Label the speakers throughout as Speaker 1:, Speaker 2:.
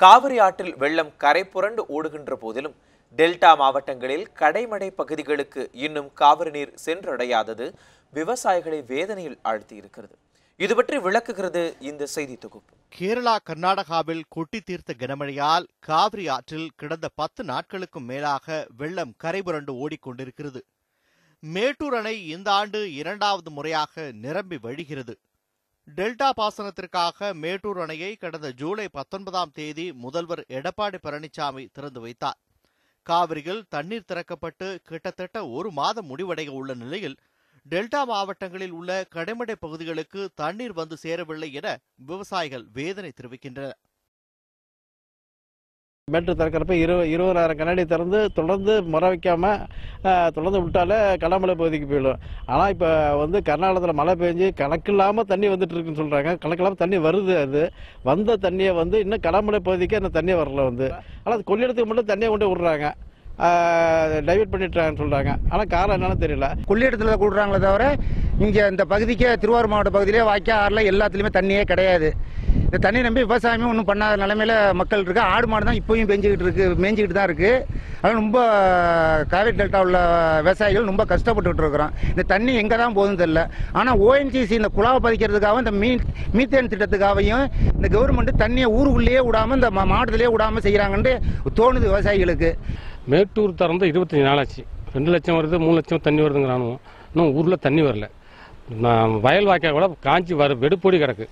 Speaker 1: காவிரி ஆற்றில் வெள்ளம் கரை புரண்டு ஓடுகின்ற போதிலும் டெல்டா மாவட்டங்களில் கடைமடை பகுதிகளுக்கு இன்னும் காவிரி நீர் சென்றடையாதது விவசாயிகளை வேதனையில் ஆழ்த்தியிருக்கிறது. இது பற்றி விளக்குகிறது இந்த செய்தி தொகுப்பு.
Speaker 2: கேரளா கர்நாடகாவில் கொட்டி தீர்த்த கனமழையால் காவிரி ஆற்றில் கிடந்த பத்து நாட்களுக்கும் மேலாக வெள்ளம் கரைபுரண்டு ஓடிக்கொண்டிருக்கிறது. மேட்டூர் அணை இந்த ஆண்டு இரண்டாவது முறையாக நிரம்பி வழிகிறது. டெல்டா பாசனத்திற்காக மேட்டூர் அணையை கடந்த ஜூலை பத்தொன்பதாம் தேதி முதல்வர் எடப்பாடி பழனிசாமி திறந்து வைத்தார். காவிரியில் தண்ணீர் திறக்கப்பட்டு கிட்டத்தட்ட ஒரு மாதம் முடிவடைய உள்ள நிலையில் டெல்டா மாவட்டங்களில் உள்ள கடைமடை பகுதிகளுக்கு தண்ணீர் வந்து சேரவில்லை என விவசாயிகள் வேதனை தெரிவிக்கின்றனர்.
Speaker 3: மேட்ரு திறக்கிறப்ப இரு இருபதாயிரம் கண்ணாடி திறந்து தொடர்ந்து முறை வைக்காமல் தொடர்ந்து விட்டாலே கடமலை பகுதிக்கு போயிடும். ஆனால் இப்போ வந்து கர்நாடகத்தில் மழை பெஞ்சு கணக்கில்லாமல் தண்ணி வந்துட்டு இருக்குன்னு சொல்கிறாங்க கணக்கில்லாமல் தண்ணி வருது அது. வந்த தண்ணியை வந்து இன்னும் கடமலை பகுதிக்கு அந்த தண்ணி வரல வந்து. ஆனால் அது கொள்ளிடத்துக்கு மட்டும் தண்ணியை கொண்டு விடுறாங்க. டைவெர்ட் பண்ணிட்டுறாங்கன்னு சொல்கிறாங்க ஆனால் காரணம் என்னன்னு தெரியல.
Speaker 4: கொள்ளிடத்தில் கூடுறாங்களே தவிர இங்கே இந்த பகுதிக்கே திருவாரூர் மாவட்ட பகுதியிலே வாய்க்கா ஆறில் எல்லாத்துலேயுமே தண்ணியே கிடையாது. இந்த தண்ணி நம்பி விவசாயமே ஒன்றும் பண்ணாத நிலமையில மக்கள் இருக்கு. ஆடு மாடு தான் இப்போயும் பெஞ்சிக்கிட்டு இருக்கு மேய்ஞ்சிக்கிட்டு தான் இருக்கு. அதனால் ரொம்ப காவேரி டெல்டா உள்ள விவசாயிகள் ரொம்ப கஷ்டப்பட்டுக்கிட்டு இருக்கிறோம். இந்த தண்ணி எங்கே தான் போகுதுன்னு தெரியல. ஆனால் ஓஎன்ஜிசி இந்த குழாவை பதிக்கிறதுக்காகவும் இந்த மீன் மீத்தேன் திட்டத்துக்காகவும் இந்த கவர்மெண்ட் தண்ணியை ஊருக்குள்ளேயே விடாமல் இந்த மா- விடாமல் செய்கிறாங்கன்ட்டு தோணுது விவசாயிகளுக்கு.
Speaker 5: மேட்டூர் திறந்து இருபத்தஞ்சி நாளாச்சு. ரெண்டு லட்சம் வருது மூணு லட்சம் தண்ணி வருதுங்கிறானுவோம் இன்னும் ஊரில் தண்ணி வரல. நான் வயல் வாய்க்கால் கூட காஞ்சி வர வெடுப்பொடி கிடக்கு.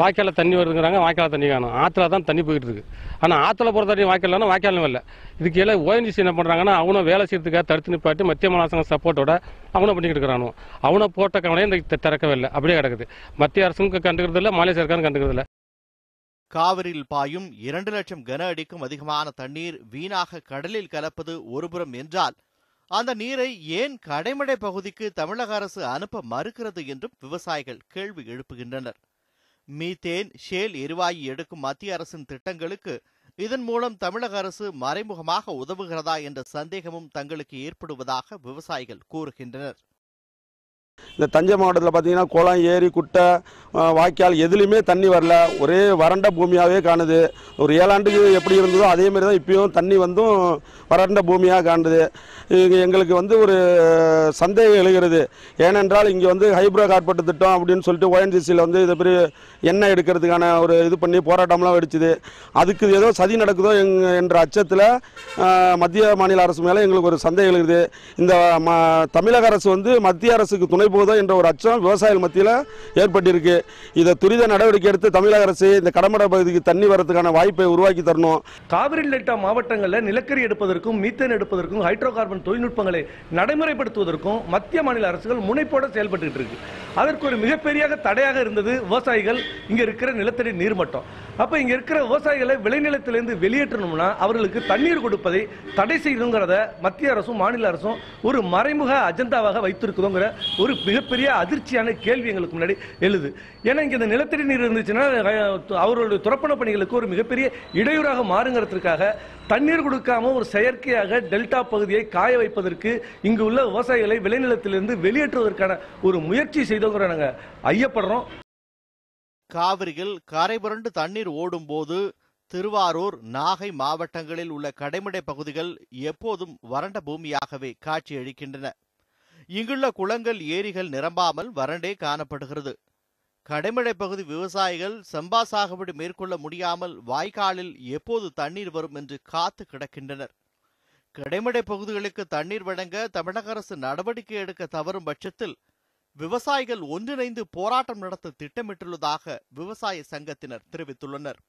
Speaker 5: வாய்க்காலில் தண்ணி வருதுங்கிறாங்க வாய்க்கால தண்ணி காணும். ஆற்றுல தான் தண்ணி போயிட்டு இருக்கு ஆனால் ஆற்றுல போகிற தண்ணி வாய்க்கால்னா வாய்க்காலும் இல்லை இதுக்கு எல்லாம் ஓஎன்ஜிசி என்ன பண்ணுறாங்கன்னா அவனை வேலை செய்யறதுக்காக தடுத்து நிப்பாட்டி மத்திய மாநில சப்போர்ட்டோட அவனை பண்ணிக்கிட்டு இருக்கிறானோ. அவனை போட்ட கவனையும் இந்த திறக்கவே இல்லை. அப்படியே கிடக்குது. மத்திய அரசும் கண்டுக்கிறது இல்லை மாநில சர்க்காரும் கண்டுக்கிறது இல்லை
Speaker 2: காவிரியில் பாயும் இரண்டு லட்சம் கன அடிக்கும் அதிகமான தண்ணீர் வீணாக கடலில் கலப்பது ஒருபுறம் என்றால் அந்த நீரை ஏன் கடைமடை பகுதிக்கு தமிழக அரசு அனுப்ப மறுக்கிறது என்றும் விவசாயிகள் கேள்வி எழுப்புகின்றனர். மீத்தேன் ஷேல் எரிவாயு எடுக்கும் மத்திய அரசின் திட்டங்களுக்கு இதன் மூலம் தமிழக அரசு மறைமுகமாக உதவுகிறதா என்ற சந்தேகமும் தங்களுக்கு ஏற்படுவதாக விவசாயிகள் கூறுகின்றனர்.
Speaker 6: இந்த தஞ்சை மாவட்டத்தில் பார்த்தீங்கன்னா குளம் ஏரி குட்டை வாய்க்கால் எதுலேயுமே தண்ணி வரல. ஒரே வறண்ட பூமியாகவே காணுது. ஒரு ஏழாண்டுக்கு எப்படி இருந்ததோ அதே மாதிரி தான் இப்பயும் தண்ணி வந்தும் வறண்ட பூமியாக காணுது. எங்களுக்கு வந்து ஒரு சந்தேகம் எழுகிறது. ஏனென்றால் இங்கே வந்து ஹைப்ரோ கார்பெட் திட்டம் அப்படின்னு சொல்லிட்டு ஓஎன்ஜிசியில் வந்து இதை பெரிய எண்ணெய் எடுக்கிறதுக்கான ஒரு இது பண்ணி போராட்டம்லாம் வெடிச்சுது. அதுக்கு ஏதோ சதி நடக்குதோ எங் என்ற அச்சத்தில் மத்திய மாநில அரசு மேலே எங்களுக்கு ஒரு சந்தேகம் எழுகிறது. இந்த ம தமிழக அரசு வந்து மத்திய அரசுக்கு துணை போதோ என்ற ஒரு அச்சம் விவசாயிகள் மத்தியில் ஏற்பட்டிருக்கு. இதை துரித நடவடிக்கை எடுத்து தமிழக அரசு இந்த கடமடை பகுதிக்கு தண்ணி வரதுக்கான வாய்ப்பை உருவாக்கி தரணும்.
Speaker 7: காவிரி டெல்டா மாவட்டங்களில் நிலக்கரி எடுப்பதற்கும் மீத்தேன் எடுப்பதற்கும் ஹைட்ரோ கார்பன் தொழில்நுட்பங்களை நடைமுறைப்படுத்துவதற்கும் மத்திய மாநில அரசுகள் முனைப்போட செயல்பட்டு இருக்கு. அதற்கு ஒரு மிகப்பெரிய தடையாக இருந்தது விவசாயிகள் இங்க இருக்கிற நிலத்தடி நீர்மட்டம். அப்ப இங்க இருக்கிற விவசாயிகளை விளைநிலத்திலிருந்து வெளியேற்றணும்னா அவர்களுக்கு தண்ணீர் கொடுப்பதை தடை செய்யணுங்கிறத மத்திய அரசும் மாநில அரசும் ஒரு மறைமுக அஜெண்டாவாக வைத்திருக்குதுங்கிற ஒரு மிகப்பெரிய அதிர்ச்சியான கேள்வி எங்களுக்கு முன்னாடி எழுது. ஏன்னா இங்க இந்த நிலத்தடி நீர் இருந்துச்சுன்னா அவர்களுடைய துறப்பண பணிகளுக்கு ஒரு மிகப்பெரிய இடையூறாக மாறுங்கிறதுக்காக தண்ணீர் கொடுக்காம ஒரு செயற்கையாக டெல்டா பகுதியை காய வைப்பதற்கு இங்கு உள்ள விவசாயிகளை விளைநிலத்திலிருந்து வெளியேற்றுவதற்கான ஒரு முயற்சி செய்தோங்கிற நாங்கள் ஐயப்படுறோம்.
Speaker 2: காவிரியில் கரைபுரண்டு தண்ணீர் ஓடும்போது திருவாரூர் நாகை மாவட்டங்களில் உள்ள கடைமடை பகுதிகள் எப்போதும் வறண்ட பூமியாகவே காட்சியளிக்கின்றன. இங்குள்ள குளங்கள் ஏரிகள் நிரம்பாமல் வறண்டே காணப்படுகிறது. கடைமடை பகுதி விவசாயிகள் செம்பா சாகுபடி மேற்கொள்ள முடியாமல் வாய்க்காலில் எப்போது தண்ணீர் வரும் என்று காத்து கிடக்கின்றனர். கடைமடை பகுதிகளுக்கு தண்ணீர் வழங்க தமிழக அரசு நடவடிக்கை எடுக்க தவறும் பட்சத்தில் விவசாயிகள் ஒன்றிணைந்து போராட்டம் நடத்த திட்டமிட்டுள்ளதாக விவசாய சங்கத்தினர் தெரிவித்துள்ளனர்.